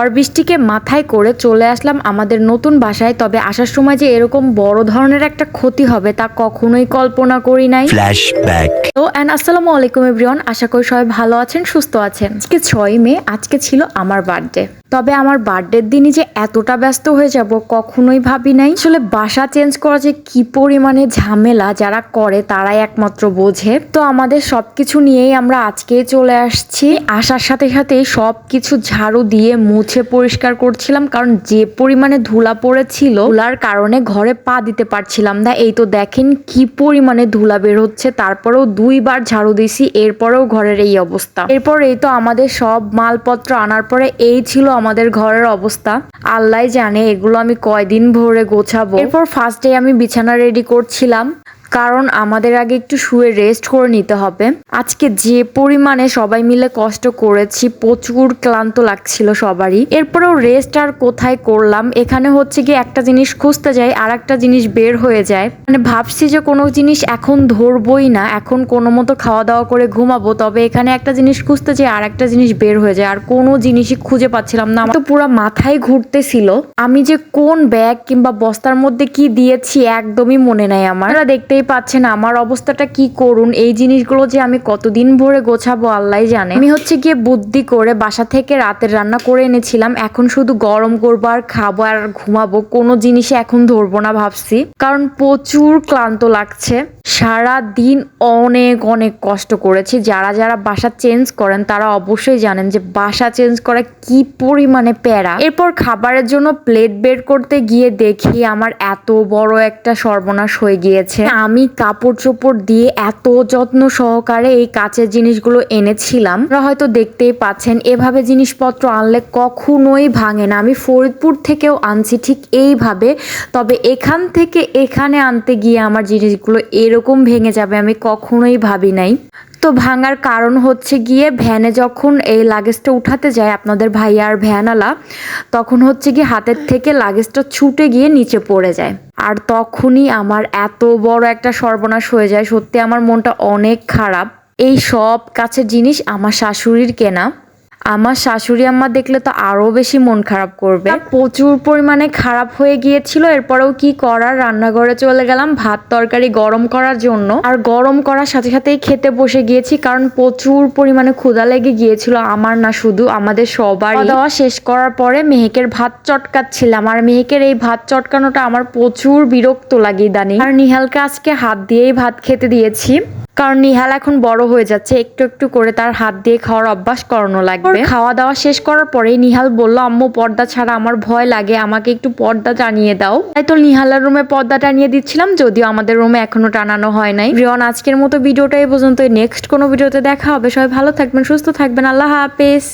ঝড় বৃষ্টিকে মাথায় করে চলে আসলাম আমাদের নতুন বাসায়। তবে আসার সময় যে এরকম বড় ধরনের একটা ক্ষতি হবে তা কখনোই কল্পনা করি নাই। Flashback. তো অ্যান্ড আসসালামু আলাইকুম এভরিওয়ান আশা করি সবাই ভালো আছেন সুস্থ আছেন। আজকে ছয় মে আজকে ছিল আমার বার্থডে তবে আমার বার্থডের দিনই যে এতটা ব্যস্ত হয়ে যাব কখনোই ভাবি নাই। আসলে বাসা চেঞ্জ করা যে কি পরিমাণে ঝামেলা যারা করে তারাই একমাত্র বোঝে। তো আমাদের সবকিছু নিয়েই আমরা আজকেই চলে আসছি। আসার সাথে সাথে সব কিছু ঝাড়ু দিয়ে মুছে পরিষ্কার করছিলাম, কারণ যে পরিমাণে ধুলা পড়েছিল, ধুলার কারণে ঘরে পা দিতে পারছিলাম না। এই তো দেখেন কি পরিমাণে ধুলা বের হচ্ছে, তারপরেও দুইবার ঝাড়ু দিছি এরপরেও ঘরের এই অবস্থা। এরপর এই তো আমাদের সব মালপত্র আনার পরে এই ছিল আমাদের ঘরের অবস্থা। আল্লাহ জানে এগুলো আমি কয়দিন ভরে গোছাবো। এরপর ফার্স্ট ডে আমি বিছানা রেডি করছিলাম। কারণ আমাদের আগে একটু শুয়ে রেস্ট করে নিতে হবে। আজকে যে পরিমাণে সবাই মিলে কষ্ট করেছি, প্রচুর ক্লান্ত লাগছিল সবারই। এরপরেও রেস্ট আর কোথায় করলাম? এখানে হচ্ছে গিয়ে একটা জিনিস খুঁজতে যাই আর একটা জিনিস বের হয়ে যায়। মানে ভাবছি যে কোনো জিনিস এখন ধরবই না, এখন কোনো মতো খাওয়া দাওয়া করে ঘুমাবো, তবে এখানে একটা জিনিস খুঁজতে যাই আর একটা জিনিস বের হয়ে যায়, আর কোনো জিনিসই খুঁজে পাচ্ছিলাম না। তো পুরো মাথায় ঘুরতেছিল, আমি যে কোন ব্যাগ কিংবা বস্তার মধ্যে কি দিয়েছি একদমই মনে নাই আমার। আপনারা দেখতেই পাচ্ছেন আমার অবস্থাটা কি করুন, এই জিনিসগুলো যে আমি কতদিন ভরে গোছাবো আল্লাহ জানে। আমি হচ্ছে গিয়ে বুদ্ধি করে বাসা থেকে রাতের রান্না করে এনেছিলাম, এখন শুধু গরম করব আর খাব আর ঘুমাবো, কোনো জিনিসে এখন ধরবো না ভাবছি। কারণ প্রচুর ক্লান্ত লাগছে। সারা দিন অনেক অনেক কষ্ট করেছি। যারা যারা বাসা চেঞ্জ করেন, তারা অবশ্যই জানেন যে বাসা চেঞ্জ করা কি পরিমাণে প্যারা। এরপর খাবারের জন্য প্লেট বের করতে গিয়ে দেখি আমার এত বড় একটা সর্বনাশ হয়ে গিয়েছে। আমি কাপড় চোপড় দিয়ে এত যত্ন সহকারে এই কাচের জিনিসগুলো এনেছিলাম। হয়তো দেখতেই পাচ্ছেন, এভাবে জিনিসপত্র আনলে কখনোই ভাঙে না। আমি ফরিদপুর থেকেও আনছি ঠিক এইভাবে। তবে এখান থেকে এখানে আনতে গিয়ে আমার জিনিসগুলো এরকম ভেঙে যাবে, আমি কখনোই ভাবি নাই। তো ভাঙার কারণ হচ্ছে গিয়ে ভ্যানে যখন এই লাগেজটা উঠাতে যায় আপনাদের ভাইয়া আর ভ্যানালা তখন হচ্ছে গিয়ে হাতের থেকে লাগেজটা ছুটে গিয়ে নিচে পড়ে যায়। আর তখনই আমার এত বড় একটা সর্বনাশ হয়ে যায়। সত্যি আমার মনটা অনেক খারাপ। এই সব কাছের জিনিস আমার শাশুড়ির কেনা। আমার শাশুড়ি আম্মা দেখলে তো আরও বেশি মন খারাপ করবে। প্রচুর পরিমাণে খারাপ হয়ে গিয়েছিল, এরপরেও কি করার? রান্নাঘরে চলে গেলাম, ভাত তরকারি গরম করার জন্য। আর গরম করার সাথে সাথেই খেতে বসে গিয়েছি, কারণ প্রচুর পরিমাণে ক্ষুধা লেগে গিয়েছিল আমার না শুধু, আমাদের সবার দেওয়া শেষ করার পরে মেহেকের ভাত চটকাচ্ছিলাম, আর মেহেকের এই ভাত চটকানোটা আমার প্রচুর বিরক্ত লাগে ইদানিং। আর নিহালকে আজকে হাত দিয়েই ভাত খেতে দিয়েছি। কারণ নিহাল এখন বড় হয়ে যাচ্ছে, একটু একটু করে তার হাত দিয়ে খাওয়ার অভ্যাস করানো লাগবে। খাওয়া দাওয়া শেষ করার পরে নিহাল বলল, আম্মু, পর্দা ছাড়া আমার ভয় লাগে, আমাকে একটু পর্দা টানিয়ে দাও। তাই তো নিহালের রুমে পর্দা টানিয়ে দিচ্ছিলাম, যদিও আমাদের রুমে এখনও টানানো হয় নাই। রিয়ন আজকের মতো ভিডিওটা এই পর্যন্ত নেক্সট কোনো ভিডিওতে দেখা হবে। সবাই ভালো থাকবেন, সুস্থ থাকবেন। আল্লাহ হাফেজ।